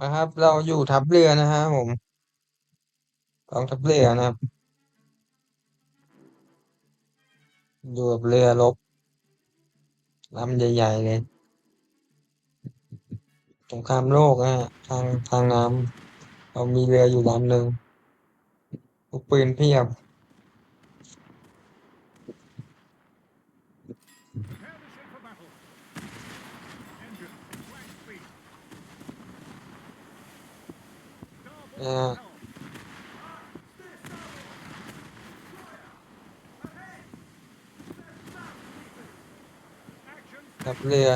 นะครับ เราอยู่ทัพเรือนะฮะผมกองทัพเรือนะครับ อยู่กับเรือรบลำใหญ่ๆเลยสงครามโลกนะฮะทางทางน้ำเรามีเรืออยู่ลำหนึ่งปืนเพียบ นะฮะทัพเรือ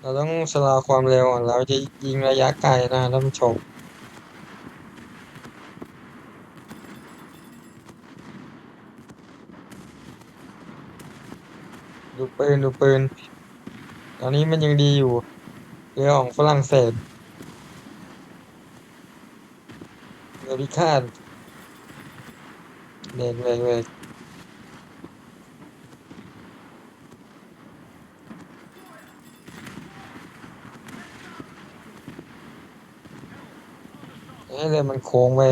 เราต้องชะลอความเร็วก่อนเราจะยิงระยะไกลนะท่านผู้ชมดูปืนดูปืน ตอนนี้มันยังดีอยู่ เรือของฝรั่งเศสเรือ พิฆาตเบรกเบรกเบรกให้เลยมันโค้งไป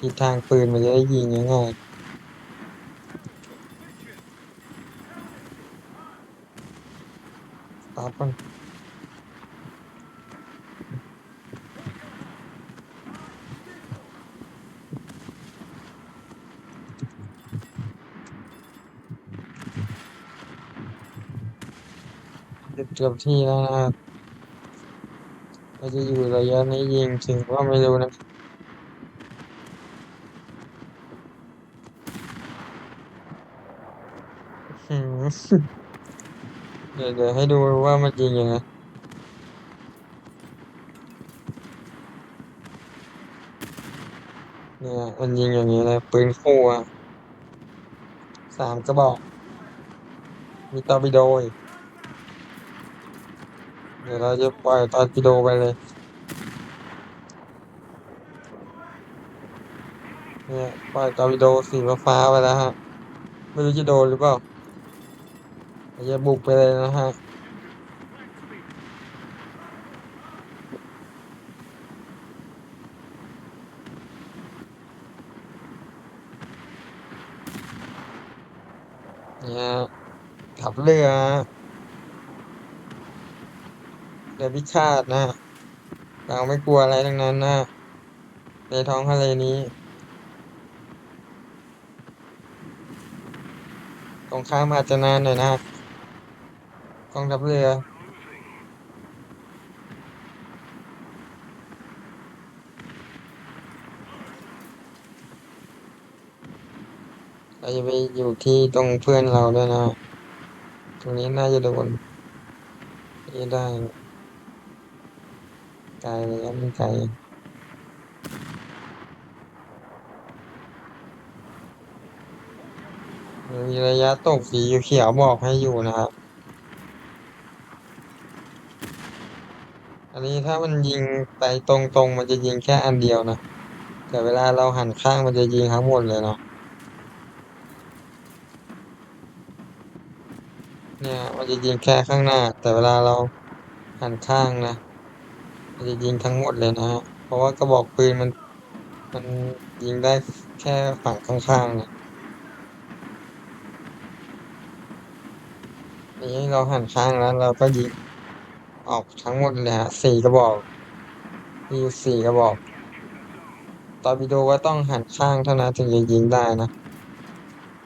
ทิศทางปืนมันจะได้ยิงง่ายๆปั๊บมัน เกือบที่แล้วนะครับเราจะอยู่ระยะนี้ยิงถึงว่าไม่รู้นะเดี๋ยวเดี๋ยวให้ดูว่ามันยิงยังไงเนี่ยมันยิงอย่างนี้เลยปืนคู่อะสามกระบอก มีตอร์ปิโดอีก ดี๋ยวเราจะปล่อยตอร์ปิโดไปเลย เนี่ยปล่อยตอร์ปิโดสีฟ้าไปแล้วฮะ ไม่รู้จะโดนหรือเปล่าเราจะบุกไปเลยนะฮะเนี่ยขับเรือ พิฆาตนะ เราไม่กลัวอะไรทั้งนั้นนะ ในท้องทะเลนี้สงครามอาจจะนานหน่อยนะกองทัพเรือเราจะไปอยู่ที่ตรงเพื่อนเราด้วยนะ ตรงนี้น่าจะโดนนี่ได้ ลเลยครับไม่ไกลมีระยะตกสีเขียวบอกให้อยู่นะครับ อันนี้ถ้ามันยิงไปตรงๆ มันจะยิงแค่อันเดียวนะ แต่เวลาเราหันข้างมันจะยิงทั้งหมดเลยเนาะ เนี่ยมันจะยิงแค่ข้างหน้า แต่เวลาเราหันข้างนะ จะยิงทั้งหมดเลยนะฮะ เพราะว่ากระบอกปืนมัน มันยิงได้แค่ฝั่งข้างๆนะนี่เราหันข้างแล้วเราก็ยิงออกทั้งหมดเลยฮะสี่กระบอกยี่สี่กระบอกตอร์ปิโดก็ต้องหันข้างเท่านั้นถึงจะยิงได้นะ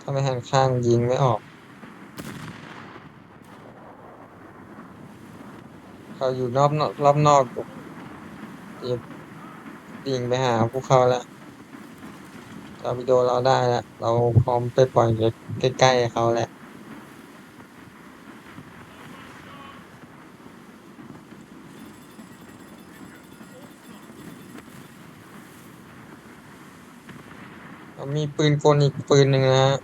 ถ้าไม่หันข้างยิงไม่ออก เขาอยู่รอบนอกรอบนอก จะยิงไปหาพวกเขาแล้วตอร์ปิโดเราได้แล้ว เราพร้อมไปปล่อยใกล้ๆเขาแหล้วมีปืนกลอีกปืนหนึ่งนะฮะ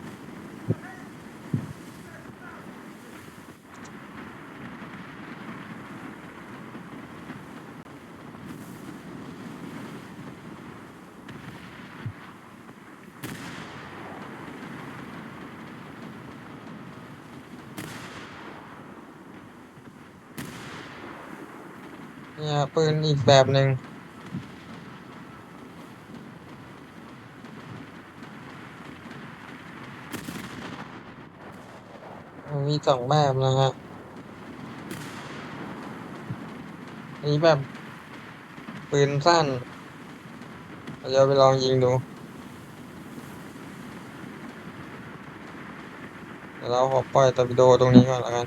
เนี่ยปืนอีกแบบหนึ่งมีสองแบบนะฮะอันนี้แบบปืนสั้นเราจะไปลองยิงดูเดี๋ยวเราขอปล่อยตอร์ปิโดตรงนี้ก่อนล้วกัน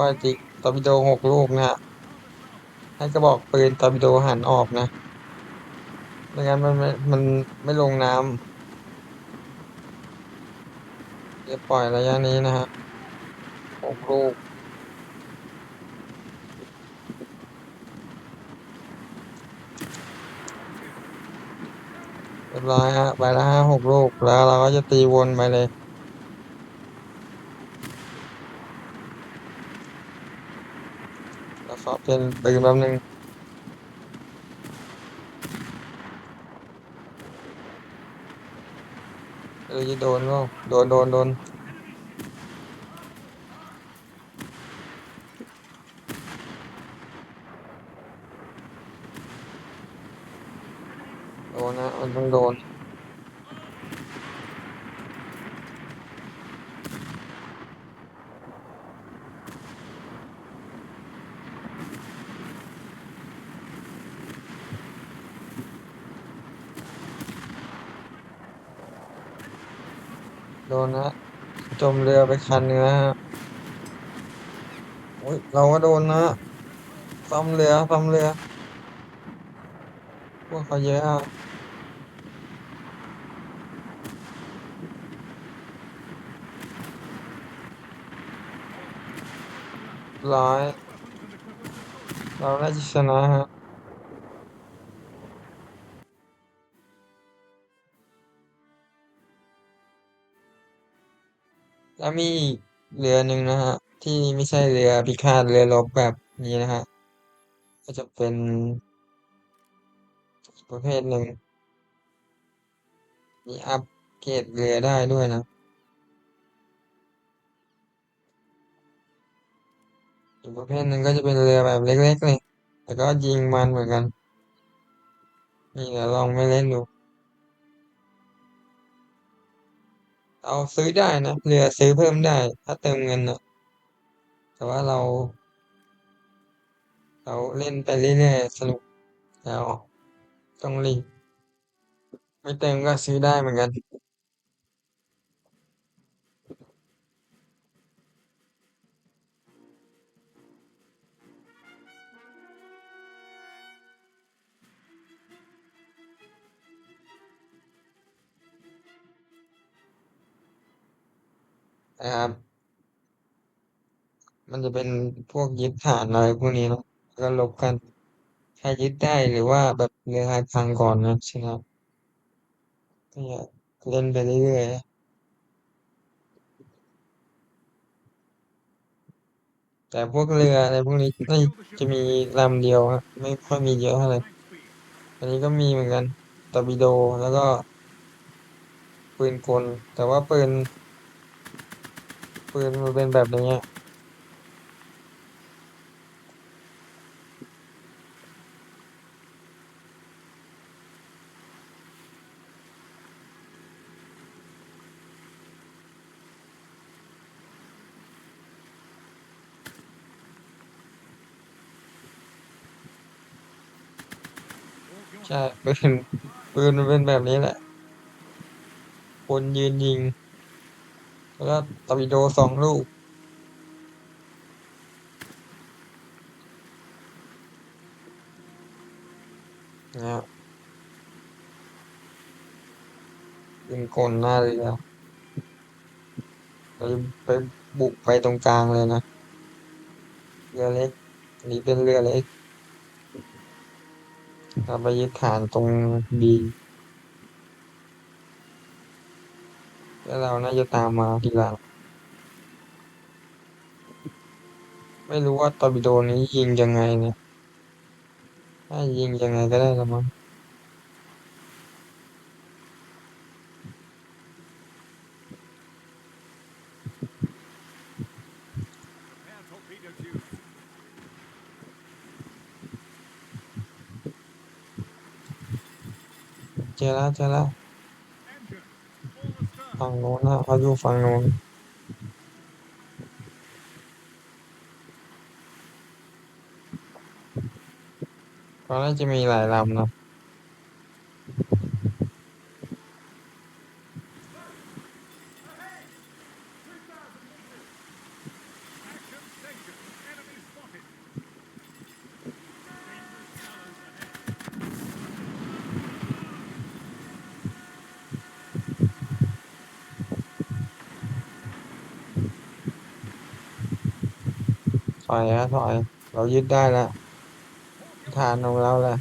ขอปล่อยติตอร์ปิโดหกลูกนะฮะให้กระบอกปืนตอร์ปิโดหันออกนะไม่งั้นมันไม่มันไม่ลงน้ำจะปล่อยระยะนี้นะฮะหกลูกเรียบร้อยฮะไปละห้าหกลูกแล้วเราก็จะตีวนไปเลย แล้วขอเดี๋ยวแป๊บนึงเออจะโดนก็โดนโดนโดนโดนนะมันต้องโดน โดนนะจมเรือไปคันเนื้นะฮะโอ้ยเราก็โดนนะซ่อมเรือซ่อมเรือพวกเขาเยอะอะร้อยเราน่าจะชนะฮะ แล้วมีอีกเรือหนึ่งนะฮะ ที่ไม่ใช่เรือพิฆาตเรือรบแบบนี้นะฮะ ก็จะเป็นประเภทหนึ่งมีอัปเกรดเรือได้ด้วยนะอีกประเภทหนึ่งก็จะเป็นเรือแบบเล็กๆเลยแต่ก็ยิงมันเหมือนกัน นี่เดี๋ยวลองไม่เล่นดู เราซื้อได้นะเรือซื้อเพิ่มได้ ถ้าเติมเงินนะแต่ว่าเรา เราเล่นไปเรื่อยๆสนุกแล้วต้องรีบไม่เติมก็ซื้อได้เหมือนกัน นะครับ มันจะเป็นพวกยึดฐานอะไรพวกนี้เนาะก็ลบกันใครยึดได้หรือว่าแบบเรือใครพังก่อนนะชนะก็อย่าเล่นไปเรื่อยๆแต่พวกเรืออะไรพวกนี้น่าจะมีลำเดียวครับไม่ค่อยมีเยอะเท่าไหร่อันนี้ก็มีเหมือนกันตอร์ปิโดแล้วก็ปืนกลแต่ว่าปืน ปืนมันเป็นแบบนี้ใช่ปืนปืนมันเป็นแบบนี้แหละ คนยืนยิง แล้วก็ตอร์ปิโดสองลูก นะครับปืนกลหน้าเรือเราะไปบุกไปตรงกลางเลยนะ เรือเล็กนนี้เป็นเรือเล็กเราไปยึดฐานตรงบี แล้วเราน่าจะตามมาทีหลัง ไม่รู้ว่าตอร์ปิโดนี้ยิงยังไงเนี่ยถ้ายิงยังไงก็ได้ละมั้งเจอแล้วเจอแล้ว ฝั่งโน้นนะเขาอยู่ฝั่งโน้นก็น่าจะมีหลายลำนะ อยฮะถอย เรายึดได้แล้วฐานของเราและ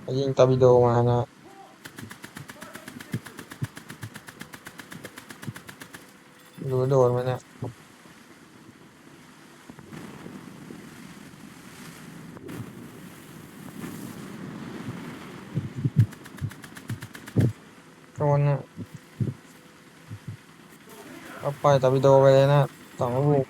เขายิงตอร์ปิโดมานะรู้โดนไหมเนี่ยโดนนะก็ ปล่อยตอร์ปิโดไปเลยนะสองลูก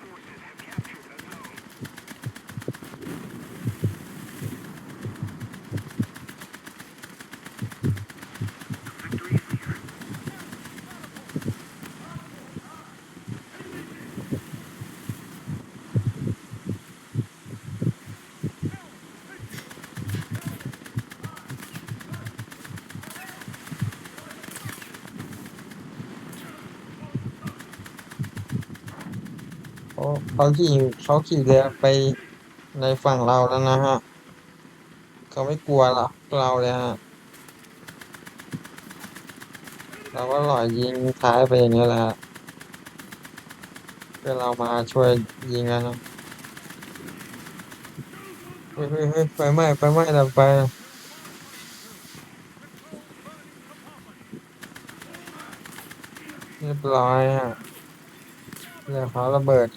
เขาขี่เขาขี่เรือไปในฝั่งเราแล้วนะฮะ เขาไม่กลัวหรอกเราเลยฮะ เราก็หล่อยยิงท้ายไปอย่างนี้แหละเพื่อเรามาช่วยยิงกันนะเฮ้ยเฮ้ยเฮ้ยไฟไหม้ไฟไหม้ดับไฟเรียบร้อยอะเรือเขาระเบิด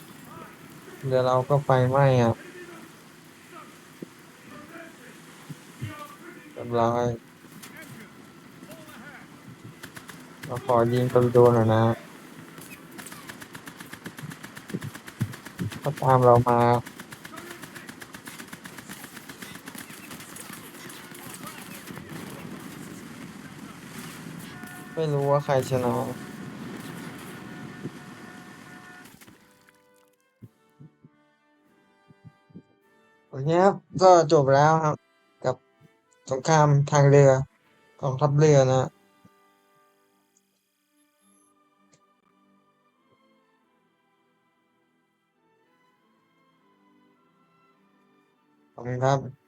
เรือเราก็ไฟไหม้อะเรียบร้อยเราขอยิงตอร์ปิโดหน่อยนะเขาตามเรามาไม่รู้ว่าใครชนะ โอเคครับก็จบแล้วครับ กับสงครามทางเรือกองทัพเรือนะขอบคุณครับ